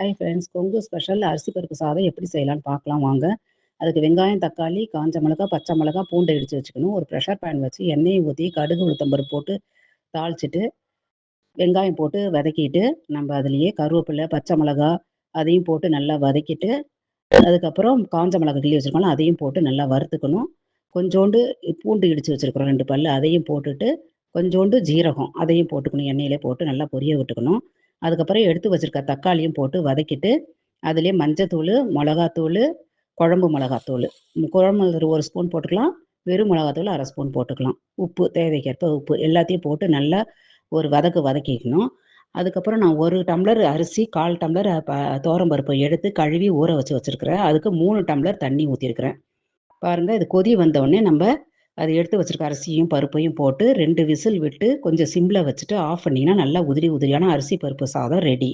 Hi friends Kongu special அரிசி பருப்பு சாதம் எப்படி செய்யலாம்னு பார்க்கலாம். வாங்க. அதுக்கு வெங்காயம் தக்காளி காஞ்ச மிளகா பச்சை மிளகா பூண்டை இடித்து வச்சுக்கணும். ஒரு ப்ரெஷர் பேன் வச்சு எண்ணெயை ஊற்றி கடுகு உளுத்தம்பருப்பு போட்டு தாளிச்சிட்டு வெங்காயம் போட்டு வதக்கிட்டு நம்ம அதுலேயே கருவேப்பிலை பச்சை மிளகா அதையும் போட்டு நல்லா வதக்கிட்டு அதுக்கப்புறம் காஞ்ச மிளகா கிள்ளி வச்சுருக்கோம் அதையும் போட்டு நல்லா வறுத்துக்கணும். கொஞ்சோண்டு பூண்டு இடித்து வச்சுருக்குறோம் ரெண்டு பல் அதையும் போட்டுட்டு கொஞ்சோண்டு ஜீரகம் அதையும் போட்டுக்கணும். எண்ணெயிலே போட்டு நல்லா பொரிய விட்டுக்கணும். அதுக்கப்புறம் எடுத்து வச்சுருக்க தக்காளியும் போட்டு வதக்கிட்டு அதுலேயே மஞ்சத்தூள் மிளகாத்தூள் குழம்பு மிளகாத்தூள். குழம்பு ஒரு ஸ்பூன் போட்டுக்கலாம். வெறும் மிளகாத்தூள் அரை ஸ்பூன் போட்டுக்கலாம். உப்பு தேவைக்கேற்ப உப்பு எல்லாத்தையும் போட்டு நல்லா ஒரு வதக்கு வதக்கிக்கணும். அதுக்கப்புறம் நான் ஒரு டம்ளர் அரிசி கால் டம்ளர் பருப்பை எடுத்து கழுவி ஊற வச்சு வச்சுருக்கிறேன். அதுக்கு மூணு டம்ளர் தண்ணி ஊற்றிருக்கிறேன் பாருங்கள் இது கொதி வந்தவுடனே நம்ம அது எடுத்து வச்சுருக்க அரிசியும் பருப்பையும் போட்டு ரெண்டு விசில் விட்டு கொஞ்சம் சிம்மில் வச்சுட்டு ஆஃப் பண்ணிங்கன்னா நல்லா உதிரி உதிரியான அரிசி பருப்பு சாதம் ரெடி